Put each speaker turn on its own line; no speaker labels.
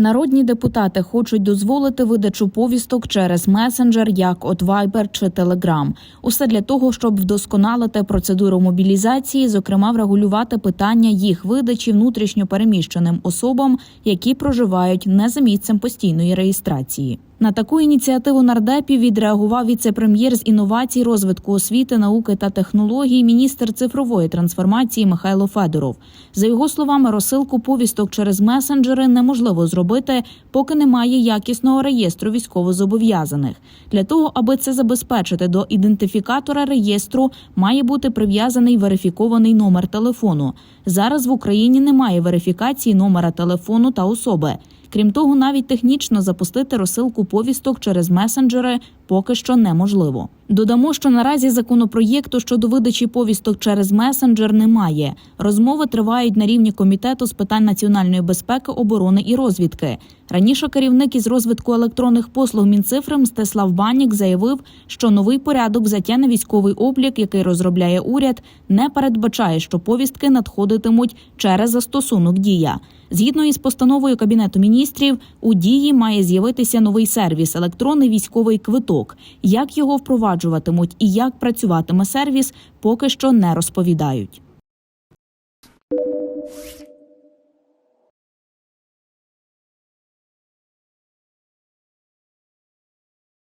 Народні депутати хочуть дозволити видачу повісток через месенджер, як от Viber чи Telegram. Усе для того, щоб вдосконалити процедуру мобілізації, зокрема врегулювати питання їх видачі внутрішньо переміщеним особам, які проживають не за місцем постійної реєстрації. На таку ініціативу нардепів відреагував віце-прем'єр з інновацій, розвитку освіти, науки та технологій, міністр цифрової трансформації Михайло Федоров. За його словами, розсилку повісток через месенджери неможливо зробити, поки немає якісного реєстру військовозобов'язаних. Для того, аби це забезпечити, до ідентифікатора реєстру має бути прив'язаний верифікований номер телефону. Зараз в Україні немає верифікації номера телефону та особи. Крім того, навіть технічно запустити розсилку повісток через месенджери поки що неможливо. Додамо, що наразі законопроєкту щодо видачі повісток через месенджер немає. Розмови тривають на рівні комітету з питань національної безпеки, оборони і розвідки. Раніше керівник із розвитку електронних послуг Мінцифри Мстислав Банік заявив, що новий порядок взяття на військовий облік, який розробляє уряд, не передбачає, що повістки надходитимуть через застосунок дія. Згідно із постановою Кабінету міністрів, у дії має з'явитися новий сервіс електронний військовий квиток. Як його впроваджуватимуть і як працюватиме сервіс, поки що не розповідають.